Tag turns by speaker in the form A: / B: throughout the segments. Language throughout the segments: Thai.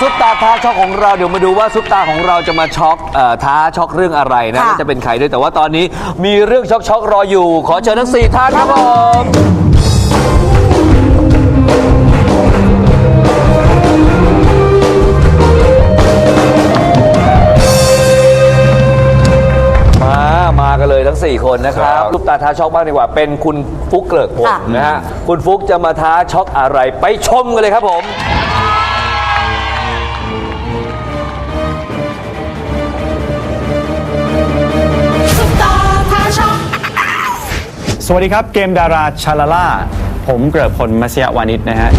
A: ซุปตาท้าช็อกของเราเดี๋ยวมาดูว่าซุปตาของเราจะมาช็อกเอ่อท้าช็อกเรื่องอะไรนะ
B: ค่ะ
A: และจะเป็นใครด้วยแต่ว่าตอนนี้มีเรื่องช็อกช็อกๆรออยู่ ขอเชิญทั้งสี่ท่านครับผมมามากันเลยทั้ง 4 คนนะครับซุปตาท้าช็อกบ้างดีกว่าเป็นคุณฟุกเกลิกผล
B: ค่ะ
A: นะฮะคุณฟุกจะมาท้าช็อกอะไรไปชมกันเลยครับผม
C: สวัสดีครับ เกมดาราชาลาล่า ผมเกริกพลมัสยวานิชนะฮะ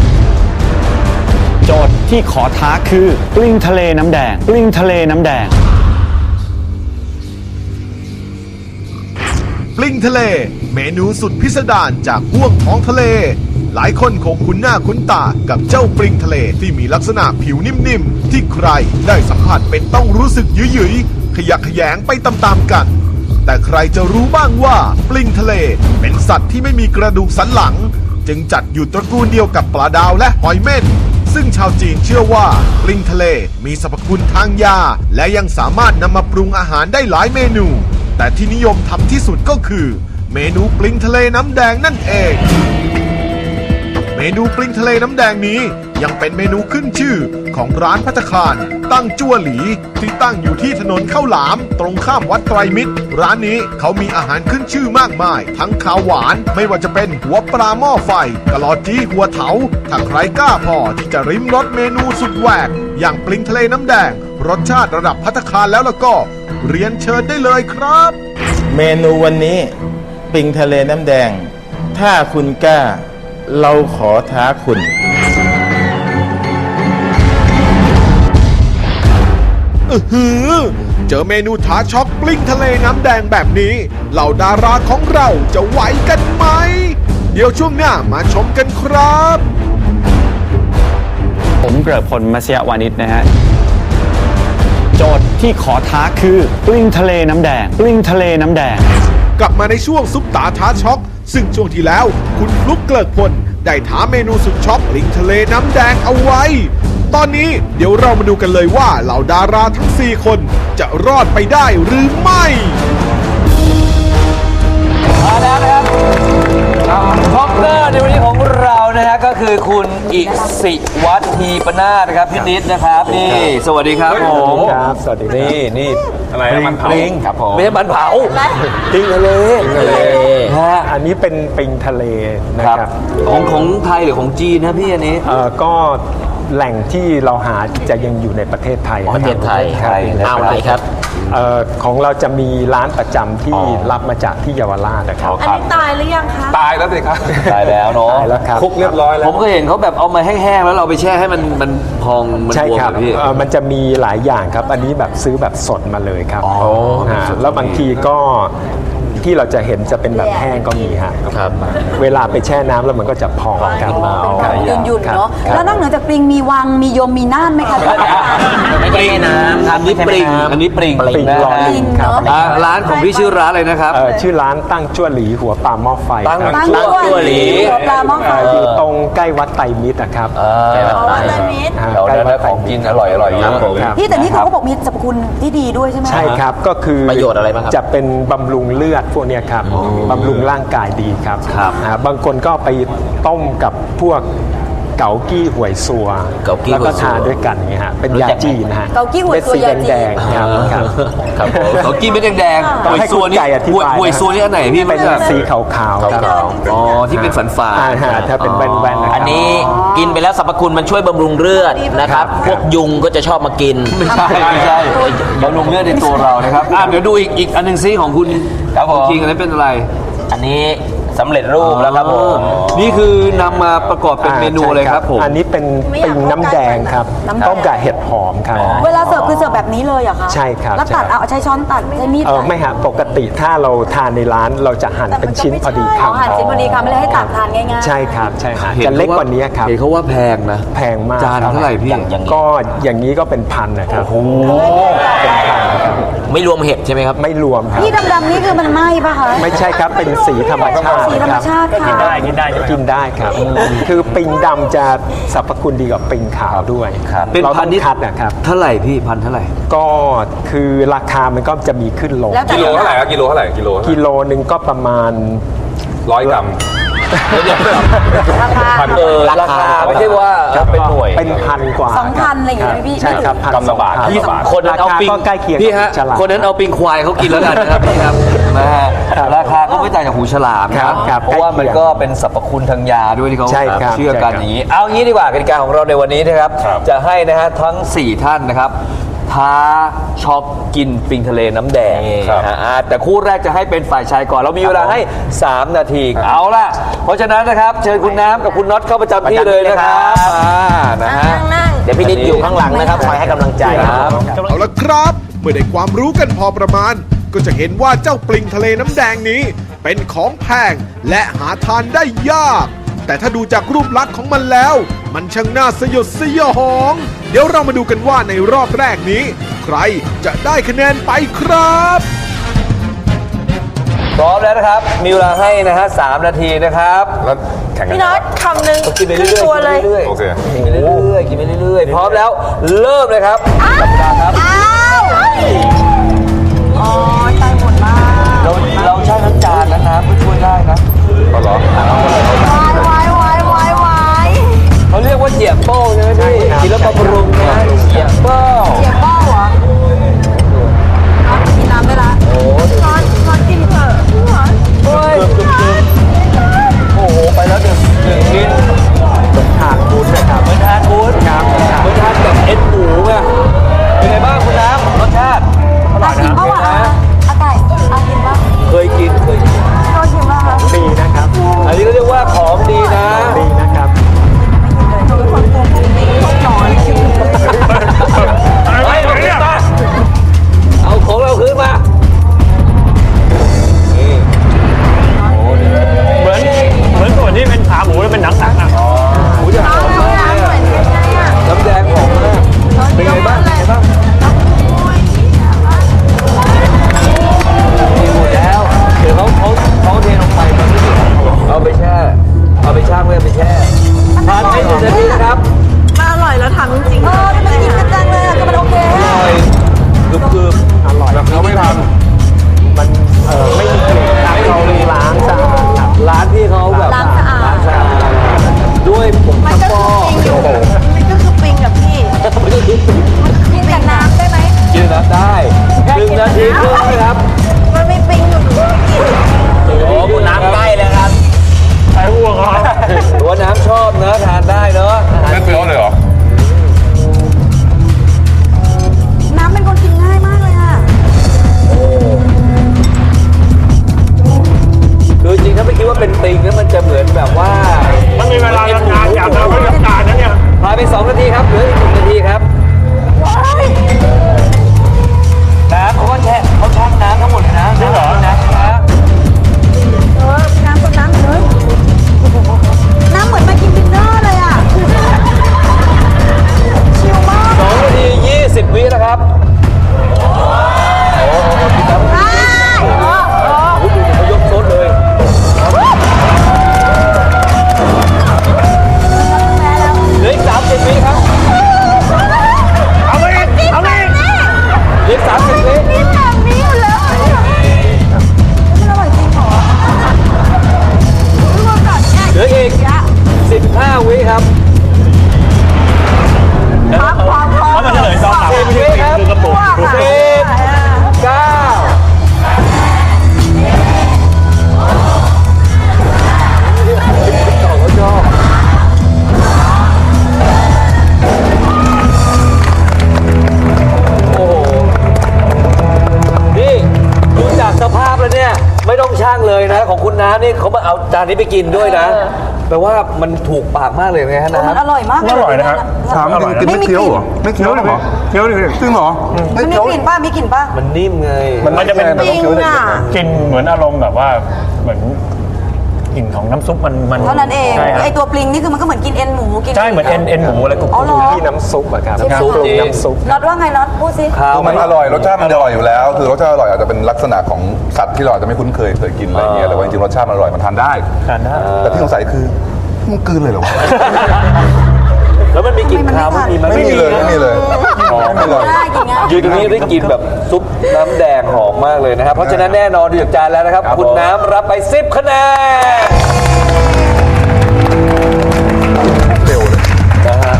C: โจทย์ที่ขอท้าคือ ปลิ้งทะเลน้ำแดง ปลิ้งทะเลน้ำแดง
D: ปลิ้งทะเล เมนูสุดพิสดารจากห่วงท้องทะเล หลายคนคงคุ้นหน้าคุ้นตากับเจ้าปลิงทะเลที่มีลักษณะผิวนิ่มๆ ที่ใครได้สัมผัสเป็นต้องรู้สึกหยุยๆขยักขยงไปตามๆกัน แต่ใครจะรู้บ้างว่า ปลิงทะเล เป็นสัตว์ที่ไม่มีกระดูกสันหลัง จึงจัดอยู่ตระกูลเดียวกับปลาดาวและหอยเม่นซึ่งชาวจีนเชื่อว่าปลิงทะเลมีสรรพคุณทางยา และยังสามารถนำมาปรุงอาหารได้หลายเมนู แต่ที่นิยมทำที่สุดก็คือ เมนูปลิงทะเลน้ำแดงนั่นเอง เมนูปลิงทะเลน้ำแดงนี้ ยังเป็นเมนูขึ้นชื่อของร้านพัตคาร ตั้งจั่วหลีที่ตั้งอยู่ที่ถนนข้าวหลาม ตรงข้ามวัดไตรมิตร ร้านนี้เขามีอาหารขึ้นชื่อมากมาย ทั้งข้าวหวานไม่ว่าจะเป็นหัวปลาหม้อไฟกะหลอจี้หัวเถาถ้าใครกล้าพอที่จะริมรสเมนูสุดแหวก อย่างปลิงทะเลน้ำแดง รสชาติระดับพัตคารแล้วแล้วก็ เรียนเชิญได้เลยครับ
E: เมนูวันนี้ปิงทะเลน้ำแดง ถ้าคุณกล้า เราขอท้าคุณ
D: อือหือ เจอเมนูท้าช็อกปลิ้งทะเลน้ำแดงแบบนี้ เหล่าดาราของเราจะไหวกันไหม เดี๋ยวช่วงหน้ามาชมกันครับ
C: ผมเกริกพลมัสยวานิชนะฮะ โจทย์ที่ขอท้าคือปลิ้งทะเลน้ำแดงปลิ้งทะเลน้ำแดง
D: กลับมาในช่วงซุปตาท้าช็อก ซึ่งช่วงที่แล้ว คุณฟลุกเกลิกพลได้ท้าเมนูสุดช็อกปลิงทะเลน้ำแดงเอาไว้ ตอนนี้เดี๋ยวเรามาดูกันเลยว่าเหล่าดาราทั้ง 4 คนจะรอดไปได้หรือไม่
A: มาแล้วนะครับท็อปเกอร์ในวันนี้ของเรานะฮะก็คือคุณอิสิวัฒน์ทีปนาศนะครับพี่นิดนะครับนี่สวัสดีครับผม
F: ครับ สวัสดีครับ
A: นี่นี่
F: อะไรนะมันเผา
A: ปลิง
F: ครับผม
A: ไม่ใช่มันเผา
F: ปิงทะเล
A: ทะเลฮะ
F: อันนี้เป็นปิงทะเลนะ
A: ครับ
F: ครับ
A: ของของไทยหรือของจีนนะพี่อันนี้
F: เอ่อก็ แหล่งที่เราหาจะยังอยู่ในประเทศไทย
A: ประเทศไทย
F: ครับ
A: ไทยนะ
F: เอาไหนครับเอ่อของเราจะมีร้านประจำที่รับมาจากที่เยาวราชนะครับ
B: อันนี้ตายหรือยังคะ
F: ตายแล้วสิครับ
A: ตายแล้วเนาะ
F: ตายแล้วครับคุกเรียบร้อยแล้ว
A: ผมก็เห็นเขาแบบเอามาแห้งๆแล้วเราไปแช่ให้มันมันพองมัน
F: ใช่
A: บวม
F: ครับ
A: อะพี่
F: เอ่อมันจะมีหลายอย่างครับ อันนี้แบบซื้อแบบสดมาเลยครับ
A: อ๋ออ่าสดๆ
F: แล้วบางทีก็ ที่เราจะเห็นจะเป็นแบบแห้งก็มีฮะ
A: ครับ
F: เวลาไปแช่น้ำแล้วมันก็จะพองครับ
A: หลายอย่าง
B: หยุ่นๆ
F: ครับ
B: เนาะ
F: ครับ
B: แล้วนอกเหนือจากปริงมีวังมียมมีน่านไหมคะ
A: ไม่ใช่น้ำอันนี้ปริงอันนี้ปริง
F: ปริง
A: นะ
F: ลอ
A: ฮะ
F: ลิงครับ
A: อ่าร้านของพี่ชื่อร้านอะไรนะครับ
F: เอ่อชื่อร้านตั้งจั่วหลีหัวปลาหม้อไฟ
A: ตั้ง
F: ครับ
B: ตั้ง
A: จั่
B: จั่วหลีหัวปลาหม้อไฟ
F: เอ่ออยู่ตรงใกล้วัดไตรมิตรนะครับ
B: อ๋อวัดไตรมิตร
F: อ่า
A: เรา
F: ใกล้
A: ได้
F: วัดไตร
A: ของ
F: มิ
A: กิ
F: ต
A: น
F: ร
A: อร่อยอร่อยเย
F: ครับ
A: อะ
F: ผม
B: พี่แต่นี่เขาก็บอกมีสรรพคุณที่ดีด้วยใช่ไหม
F: ใช่ครับก็คือ
A: ประโยชน์อะไรบ้างครับ
F: จะเป็นบำรุงเลือดพวกเนี้ยครับบำรุงร่างกายดีครับ
A: ครับ
F: อ่าบางคนก็ไปต้มกับพวก เกากี้หวยซัว
A: เกากี้
F: แล้วก็
A: หวยซัว
F: ทานด้วยกันอย่างเงี้ยฮะเป็นยาจีนนะฮะ
B: เกากี้หวยซัว
F: ม็ดสี
B: ยาจีน
F: แดงๆครับครับ
A: ครับผมเขากินไม่แดงๆ
F: ต้อง
A: หวย
F: ให้
A: ซัว
F: คุณ
A: นี่
F: ไก่อธิบาย
A: หวยซัวนี่อันไหนพี่
F: เป็น
A: ไม่ทราบ
F: สีขาวๆครับ
A: อ๋อที่เป็นฝันฝา
F: อ่าฮะถ้าเป็นแว่นๆนะครับ
G: อันนี้กินไปแล้วสรรพคุณมันช่วยบำรุงเลือดนะครับ
F: ครับ
G: พวกยุงก็จะชอบมากิน
A: ไม่ใช่ไม่ใช่บำรุงเลือดในตัวเรานะครับอะเดี๋ยวดูอีกอีกอันหนึ่งซิของคุณ
G: ครับผม
A: คิงอันนี้เป็นอะไร
G: อันนี้ สำเร็จรูปแล้วครับผม
A: นี่คือนำมาประกอบเป็นเมนูเลยครับผม
F: อันนี้เป็นปิงน้ำแดงครับ
B: น้ำแดง
F: ต้มกับเห็ดหอมครับ
B: เวลาเสิร์ฟคือเสิร์ฟแบบนี้เลยเหรอคะ
F: ใช่ครับ
B: แล้วตัด
F: ใช่
B: เอาใช้ช้อนตัดใช้มีด
F: เออ
B: ตัด
F: ไม่ฮะปกติถ้าเราทานในร้านเราจะหั่นเป็นชิ้นพอดีค
B: อ๋
F: รั
B: อบหั่นชิ้นพอดีคำไม่ได้ให้ตัดทานง่ายๆ
F: ใช่ครับใช่ฮะ
A: ห็
F: จะเล็กกว่านี้ครับ
A: เห็นเขาว่าแพงนะ
F: แพงมาก
A: จาน
F: ครับ
A: เท่าไหร่พี่
G: อย่างอย่างนี้
F: ก็อย่างนี้ก็เป็นพันนะครับโอ้โหเป็นพันนะครับ
G: ไม่รวมเห็ดใช่ไหมครับ
F: ไม่รวมครับ
B: นี่ดำๆนี่คือมันไหม้ปะคะ
F: ไม่ใช่ครับเป็นสีธรรมชาติ
B: สีธรรมชาติค่ะ
F: กินได้กินได้กินได้ครับ คือปิงดำจะสรรพคุณดีกว่าปิงขาวด้วย
A: เป็น
F: เรา
A: พั
F: ต้
A: น
F: อง
A: นิด
F: คัดนะครับ
A: เท่าไหร่พี่พันเท่าไหร่
F: ก็คือราคามันก็จะมีขึ้นลง
B: แล้วแต่
H: กิโลเท่าไหร่ครับกิโลเท่าไหร่กิโล
F: กิโลหนึ่งก็ประมาณ
H: ร้อยกรัม
B: ราคา
H: พัน
A: เออราคาไม่ใช่ว่าเป็นหน่วย
F: เป็นพันกว่า
B: สองพันอะไรอย่างเงี้ยพี่
F: ใช่ครับพัน
H: กำละบาท
F: สองพัน
H: ยี่บาท
A: คนนั้นเอาปิง
F: ก็ใกล้เคียง
A: พี่ฮะคนนั้นเอาปิงควายเขากินแล้วกันนะครับพี่ครับนะฮะ
F: รา
A: คาก็ไม่ต่างจากหูฉลาม
F: ครับ
A: เพราะว่ามัน
F: ก็เป็
A: นสรรพคุณทางยาด้วยที่เขาเชื่อกันอย่างนี้ เอางี้ดีกว่ากติกาของเราในวันนี้นะครับ
H: ครับ
A: จะให้นะฮะทั้ง 4 ท่านนะครับ ท้าช็อปกินปิงทะเลน้ำแดง
H: ครับ
A: นะฮะอ่าแต่คู่แรกจะให้เป็นฝ่ายชายก่อน เรามีเวลาให้ 3 นาทีเอาล่ะ เพราะฉะนั้นนะครับ เชิญคุณน้ำกับคุณน็อตเข้าประจำที่เลยนะครับอ่านะฮะ
G: เดี๋ยวพี่นิดอยู่ข้างหลังนะครับ คอยให้กำลังใจ
A: ครับ
D: เอาละครับ เมื่อได้ความรู้กันพอประมาณ ก็จะเห็นว่าเจ้าปลิงทะเลน้ำแดงนี้ เป็นของแพงและหาทานได้ยาก แต่ถ้าดูจากรูปลักษณ์ของมันแล้ว มันช่างน่าสยดสยอง เดี๋ยวเรามาดูกันว่าในรอบแรกนี้ ใครจะได้คะแนนไปครับ
A: พร้อมแล้วนะครับ มีเวลาให้นะฮะสามนาทีนะครับ
H: แล้วแข่งกัน
B: พี่น็อตคำหนึ่ง
A: กินไป
B: ครึ่
A: เรื่
B: ง
A: อยๆ
B: ตัวเลย
A: กินไปเรื่อย
H: โอเค
A: ๆกินไปเรื่อยๆกินไปเรื่อยๆพร้อมแล้วเริ่มเลยครับจับเวลาครับ
B: อ้าวอ๋อตายหมดมาก
A: เราเราใช้ทั้งจานแล้วนะเพื่อช่วยได้นะ
H: ก็เหรอ
B: วาย
A: เขาเรียกว่าเจียบโป้ใช่ไหมพี่กินแล้วบำรุงนะเจียบโป้
B: เจียบเป้าเหรอน็อตกินน้ำได้ละ
A: โอ้โห
B: น็อตน็อตกินเถอะน็อต
A: เฮ้ยโอ้โหไปแล้วหนึ่งหนึ่งมิล
F: ทานบูธนะครับ
A: เหมือนทานบูธครับ
B: เหมือน
A: ทาน
B: กั
A: บ
C: เอ็น
A: ห เขามาเอาจานนี้ไปกินด้วยนะ แปลว่ามันถูกปากมากเลยนะฮะ
B: มัน
A: น้ำ
B: อร่อยมากเลย
C: อร่อยนะครับ
B: ถาม
C: จริง
B: ไม่มีกลิ่น
C: ไม่เคี้ยวดิเคี้ยวดิจริงเหรอ
B: มันมีกลิ่นป่ะมีกลิ่นป่ะ
A: มันนิ่มไง
C: มันจะเป็น
B: ปิงอะ
C: กินเหมือนอารมณ์แบบว่าเหมือน
F: กลิ่นของน้ำซุปมันมัน
B: เท่านั้นเอง
F: ใช่ครับ
B: ไอตัวปลิงนี่คือมันก็เหมือนกินเอ็นหมูกิน
F: ใช่เหมือนเอ็นเอ็นหมูอะไรกรุบ
B: อ๋อเหรอ
F: ๆที่น้ำซุปอะครับ
A: น้ำซุป
F: ปรุง
A: จริง
F: น้ำซุป
B: น็อตว่าไงน็อตพูดสิ
A: ข้าว
H: คือมันอร่อยรสชาติมันอร่อยอยู่แล้ว คือรสชาติอร่อยอาจจะเป็นลักษณะของ สัตว์ที่เราอาจจะไม่คุ้นเคยเคยกินอะไรเงี้ยแต่ว่าจริงๆรสชาติมันอร่อยมันทานได้
F: ทานได้
H: แต่ที่สงสัยคือมันกลืนเลยเหรอวะ
A: แล้วมันมีกลิ่นคาวมันมีไหม
H: ไม่มีเลยไม่มีเลยไม่มีเลย
B: ง่ายกินง่าย
A: ยืนตรงนี้ได้กลิ่นแบบซุปน้ำแดงหอมมากเลยนะครับ เพราะฉะนั้นแน่นอนดูจากจานแล้วนะครับ
H: ครับ
A: คุณ
H: ผม
A: น้ำรับไป 10คะแนน
H: เร็วเลย
A: นะฮะ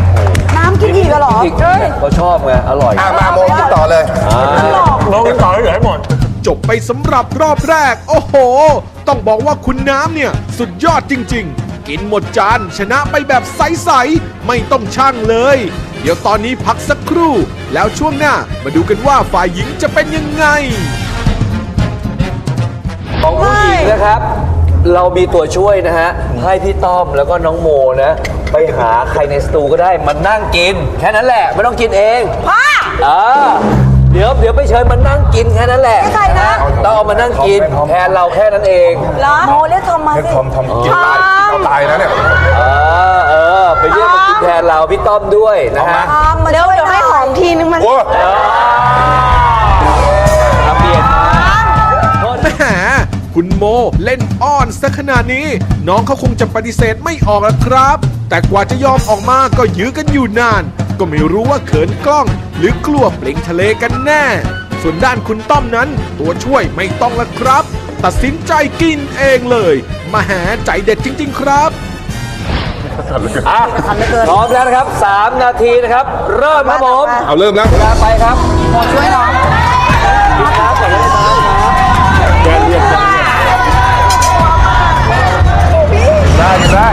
B: น้ำกินอีกเหรอ
A: อีกเราชอบไงอร่อย
H: อะมาโมกินต่อเลย
F: ลงต่อให้เหลือให้หมด
D: จบไปสำหรับรอบแรก โอ้โห ต้องบอกว่าคุณน้ำเนี่ย สุดยอดจริง ๆ กินหมดจานชนะไปแบบใส ๆ ไม่ต้องช่างเลย เดี๋ยวตอนนี้พักสักครู่ แล้วช่วงหน้ามาดูกันว่าฝ่ายหญิงจะเป็นยังไง
A: ของผู้หญิงนะครับ เรามีตัวช่วยนะฮะ ให้พี่ต้อมแล้วก็น้องโมนะ ไปหาใครในสตูก็ได้มานั่งกิน แค่นั้นแหละ ไม่ต้องกินเอง
B: ป้า
A: อ่า เดี๋ยวเดี๋ยวไปเชิญมานั่งกินแค่นั้นแหละ
B: ใครนะ
A: ต้องเอามานั่งกินแทนเราแค่นั้นเอง
B: เหรอโมเรียกทอมมา
H: ให้
B: สิ
H: ทอมทอมกินตายเราตายนะเนี่ย
A: เออเออไปเรียกมากินแทนเราพี่ต้อมด้วยนะฮะ
B: ทอมมาเดี๋ยวเดี๋ยวให้หอมทีนึงมัน
H: โอ้
A: ครับเปลี่ยน
D: แหมคุณโมเล่นอ้อนซะขนาดนี้ น้องเขาคงจะปฏิเสธไม่ออกแล้วครับ แต่กว่าจะยอมออกมาก็ยื้อกันอยู่นาน ก็ไม่รู้ว่าเขินกล้อง หรือกลัวเปล่งทะเลกันแน่ ส่วนด้านคุณต้อมนั้น ตัวช่วยไม่ต้องละครับ ตัดสินใจกินเองเลยมาแหใจเด็ดจริง ๆ ครับ
A: อะพร้อมแล้วนะครับ 3 นาทีนะครับ เริ่มครับผม
H: เอาเริ่มแล้ว
A: เวลาไปครับ
B: ช่วยน้อง
A: กินน้ำก่อนเลยนะครับ
H: ได้ได้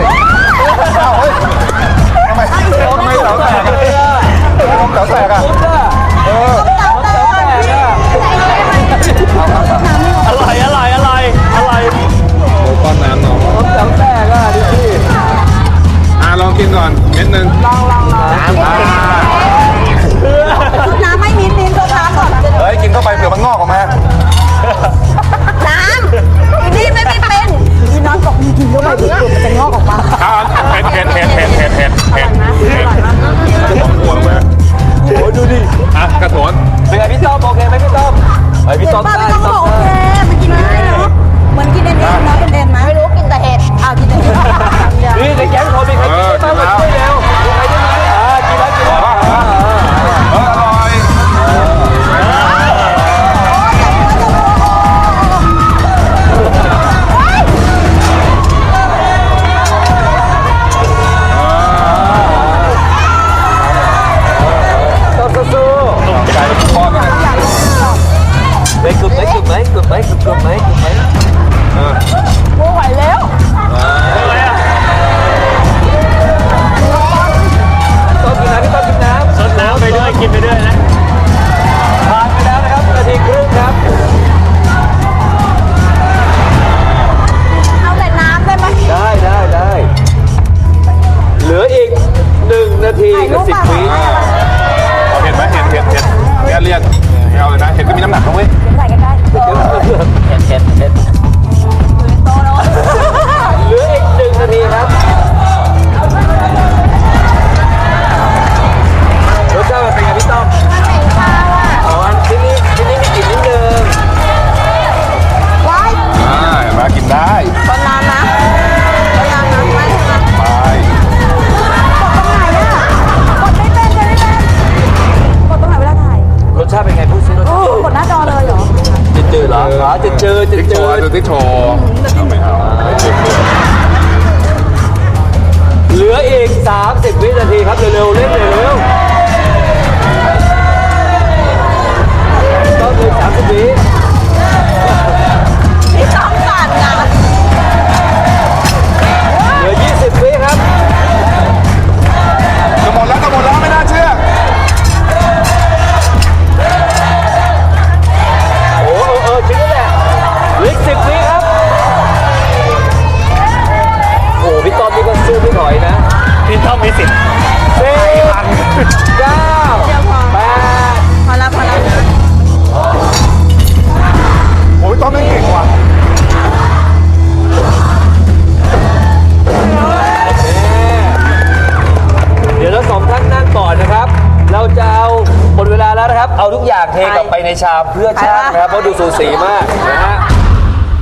B: ชา
H: ม
B: เพื่อ
A: ช่าง
B: นะ
A: ครับเพ
B: ราะ
H: ดู
A: สู
F: สี
H: มา
A: กนะฮะ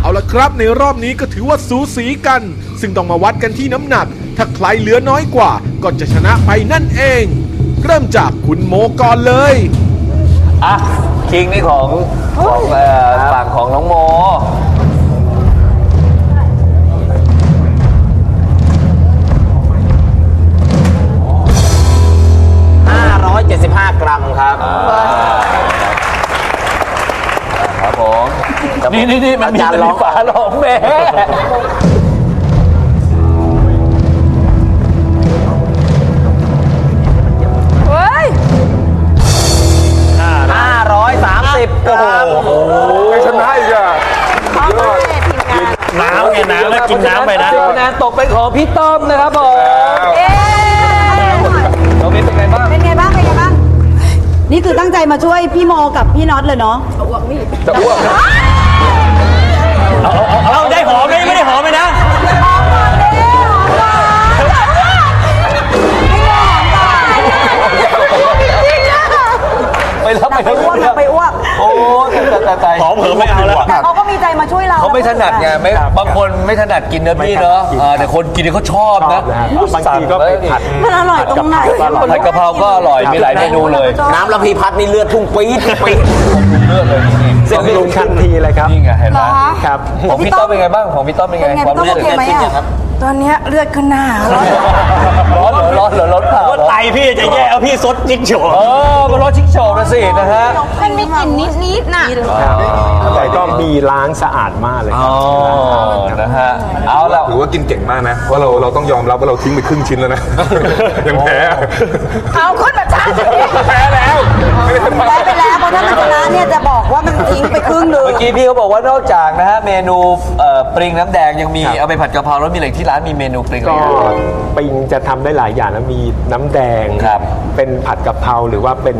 D: เอาละครับในรอบนี้ก็ถือว่าสูสีกัน ซึ่งต้องมาวัดกันที่น้ำหนัก ถ้าใครเหลือน้อยกว่า ก็จะชนะไปนั่นเอง เริ่มจากคุณโมก่อนเลย
A: อะคิงนี่ของของเอ่อฝั่งของน้องโม
G: 575 กรัมครับ
A: ครับ ผมนี่นี่นี่มันมี
G: อาจารย์ร้อง
A: ฝาลองแม่
B: เฮ้ย
G: 530กรัม
H: ชนะอีกอะ
B: เอาไปทีมงาน
C: น้ำไงน้ำแล้วกินน้ำไปนะ
A: คะแนนตกเป็นของพี่ต้อม มา
B: ช่วยพี่โมกับพี่น็อตเลยเนาะ
A: จะอ้วก
C: เอาได้หอมไหมไม่ได้หอมเลยนะ
A: ไปรับไป
B: ไปอ้วกอยากไปอ้วก
A: แต่แต่แต่
C: หอมเผิมไม่เอาแล้ว
B: แต่เขาก็มีใจมาช่วยเรา
A: เขาไม่ถนัดไงไม่บางคนไม่ถนัดกินเนื้อพี่เนาะอ่าแต่คนกินเขาชอบนะ
F: บางทีก็ไปผัด
B: มันอร่อยตรงไหน
A: ผัดกะเพราก็อร่อยมีหลายเมนูเลย
G: น้ำระพีพัดนี่เลือดพุ่งปี๊ดปี๊ด
A: เลือดเลยจริงๆ
F: เส้นลุงทันทีเลยครับ
A: นี่ไงเห็นไหม
F: ครับ
A: ของพี่ต้อมเป็นไงบ้างของพี่ต้อมเป็นไง
B: เป็นไง
A: ความ
B: พี่ต้อม
A: รู้สึก
B: โอเคไหมอะ ตอนเนี้ยเลือดขึ้นหน้า
A: ร้อนเหรอร้อนเหรอร้อนเปล่า
C: ว่าไตพี่จะแย่เอาพี่ซดจิ๊กโฉ
A: เออมันร้อนชิคโชว์นะสินะฮะ
B: มันมีกลิ่นนิดๆน่ะ
F: แต่ก็มีล้างสะอาดมากเลยค
A: อ๋
F: รั
A: อบนะฮะเอาละ
H: ถือว่ากินเก่งมากนะว่าเราเราต้องยอมรับว่าเราทิ้งไปครึ่งชิ้นแล้วนะยังแพ้
B: เอาขึ้นมาจ้าสิ
H: แพ้แล้วไม่ได้แพ้
B: ได้ไปแล้วเพราะถ้ามันชนะเนี่ยจะบอกว่ามันทิ้งไปครึ่งหนึง
A: เมื่อกี้พี่เขาบอกว่านอกจากนะฮะเมนูเอ่อปริงน้ำแดงยังมีเอาไปผัดกะเพราแล้วมีอะไรที่ร้านมีเมนูปริงอะไร
F: ก็
A: อีก
F: ปิงจะทำได้หลายอย่างนะมีน้ำแดง
A: ครับ
F: เป็นผัดกะเพราหรือว่าเป็น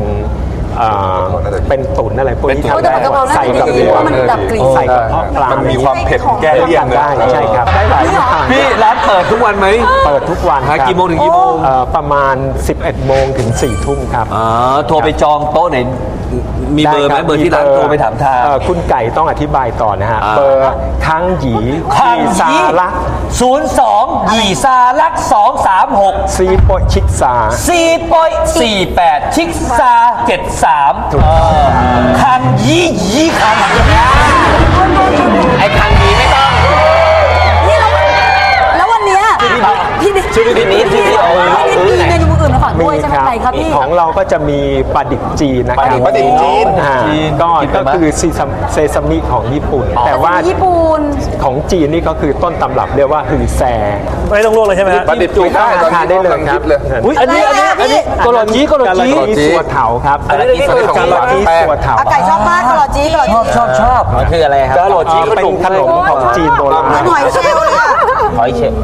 F: เอ่อเป็นตุ๋นอะไรพวกนี้
A: เป็นตุ๋น
F: ทำได้
B: แต่ผัดกะเพราน่า
F: ใส่
B: จะ
F: กับ
B: ดี
F: เนื้
B: เพ
F: อ
B: ราะมันดับกลิ่น
F: ใส่กับเพาะปลา
H: มันมีความเผ็ดแก้เลี่ยนนะ
F: ได้ใช่ครับได้หลายอย่าง
A: พี่ร้านเปิดทุกวันไหม
F: เปิดทุกวัน
A: หา
F: ครับ
A: กี่โมงถึงกี่โมง
F: เอ่อประมาณ 11 โมงถึง4ทุ่มครับ
A: อ๋อโทรไปจองโต๊ะไหน มีเบอร์ไหม
F: ด้ค
A: เบอร์ที่ร้าน
F: มี
A: โทรไปถามทาง
F: เอ่อคุณไก่ต้องอธิบายต่อนะฮะ
A: อ่า
F: เบอร์ค้างหยี
A: ข้าง
F: ซาละ
A: ศูนย์สองหยี่ซาลักสองสามหก
F: ซีโปะชิกซา
A: สี่ปอยสี่แปดชิกซาเจ็ดสามคังยี่ยี่คัง
G: ไอ้คังดีไม่ต้อง
B: แล้ววันเนี้ยพี่นิด
G: ชื่อพี่นิดชื่อพี่โอ๋
B: พี่นิดมีเมนูอื่นมาฝา กด้วยใช่ไหมไหนครับพี่
F: ของเราก็จะมีปลาดิบจีนนะครับ
H: ปลาดิบจีน
F: อ่าก็ก็คือซีซัมเซซามิของญี่ปุ่น แต่ว่า
B: ญี่ปุ่น
F: ของจีนนี่ก็คือต้นตำรับเรียกว่าฮือแซ
C: ไม่ต้องลวกเลยใช่ไหมฮะ
H: ปลาดิบจุกได้ตอน
F: ทาน
H: นี้
F: ได้
H: กำ
F: เล
H: ลั
F: ย
H: ง
F: ครั
H: คิ
F: บ
H: ดเลย
A: อุ้ยอันนี้อันนี้อันนี้โกโลจีโกโล
F: กะ
A: จี
F: ละจี สัวเถาครับ
A: อันนี้อันนี้
F: กะละจีสัวเถา
B: อาไก่ชอบมากกะหล่อจีกะหล่อจี
A: ชอบชอบ
G: มันคืออะไรครับ
A: กาโลจี
F: เป็นขนมของจีนโบราณ
B: หอยเชลล์เลยอะ
G: หอยเชลล์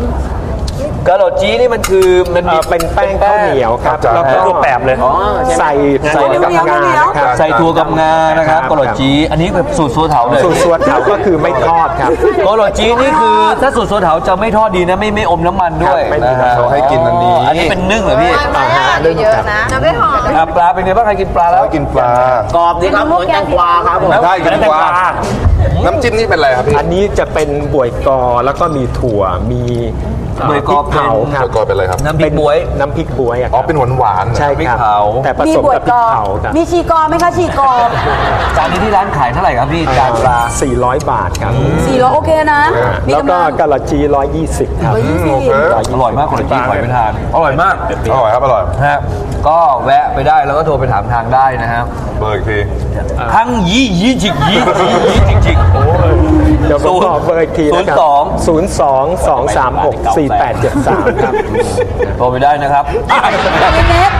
A: กาโลจีนี่มันคือมัน
F: เอ่
A: มี
F: อเป็นแป้งข้าวเหนียวครับ
H: ครับ
F: แล้วก็
C: ตัวแปบเลย
F: ใส่ใส่กับงานะครับ
A: ใส่ถั่วกับงานะครับ
F: ครับ
A: กาโลจีอันนี้แบบสูตรซัวเถาเลย
F: สูตรสัวเถาก็คือไม่ทอดครับ
A: กาโลจีนี่คือถ้าสูตรซัวเถาจะไม่ทอดดีนะไม่ไม่อมน้ำมันด้วย
F: ครับไม่มี
A: นะฮะ
H: เขาให้กินอันนี้
A: อันนี้เป็นนึ่งเหรอพี่
F: อาหารเยอะนะ
B: จะไม่หอม
A: อะปลาเป็นไงบ้างใครกินปลาแล้ว
H: แล้ว กินปลาก
G: รอบดีครับเหมือนแตงกวาครับผม
H: ได้กินปลาน้ำจิ้มนี่เป็นอะไรครับพี่
F: อันนี้จะเป็นบวยกอแล้วก็มีถั่วมีเอ่อบ
A: วยกอ
F: พริเผาครับ
H: ตัวกอเป็นอะไรครับ
A: น้ำพริกบวย
F: น้ำพริกบวยอะค
H: อ๋อ
F: รับ
H: เป็นหวานหวานๆ
F: ใช่
A: พริก
F: ครับ
A: เผา
F: แต่ผ
B: มี
F: สม
B: บว
F: กั
B: ช
F: บพริ
B: ก
F: ก
B: อ
F: เผาครับ
B: มีชีกอไหมคะชีกอ
A: จานนี้ที่ร้านขายเท่าไหร่ครับพี่จานปลา
F: 400 บาทครับ
B: สี่ร้อยโอเคนะ มี
F: แล้ว
B: กำ
F: ก็
B: ลัง
F: กะละจี120 ครับ
B: ร้อยยี่สิบ
H: โอเค
A: อร่อยมากคนละจีหอยไปทาน อร่อยมาก
H: อร่อยครับอร่อย
A: นะฮะก็แวะไปได้แล้วก็โทรไปถามทางได้นะฮะ
H: เบอร์อีกที
A: ทั้งยี่ยี่จิกยี่ยี่ยี่จิกจิก
F: เดี๋ยวผมบอกเบอร์อีกทีนะครับ
A: ศูนย์สอง
F: 02 236 4873 ครับ
A: โทรไปได้นะครับ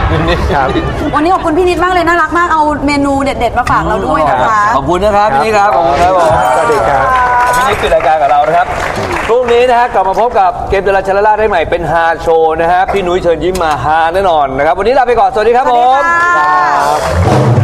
B: พี่นิด
F: ครับ
B: วันนี้ขอบคุณพี่นิดมากเลยน่ารักมากเอาเมนูเด็ด ๆ มาฝากเราด้วยนะคะ
A: ขอบคุณนะครับพี่นี่ครับขอบคุณครับผม
F: สวัสดีครับ
A: พี่นี่คือรายการกับเรานะครับพรุ่งนี้นะฮะกลับมาพบกับเกมเดลาชาลาล่าได้ใหม่เป็นฮาโชว์นะฮะพี่นุ้ยเชิญยิ้มมาฮาแน่นอนนะครับวันนี้ลาไปก่อนสวัสดีครับ
B: ส
A: ผ
B: วัสดี
A: ม
B: ค่ะ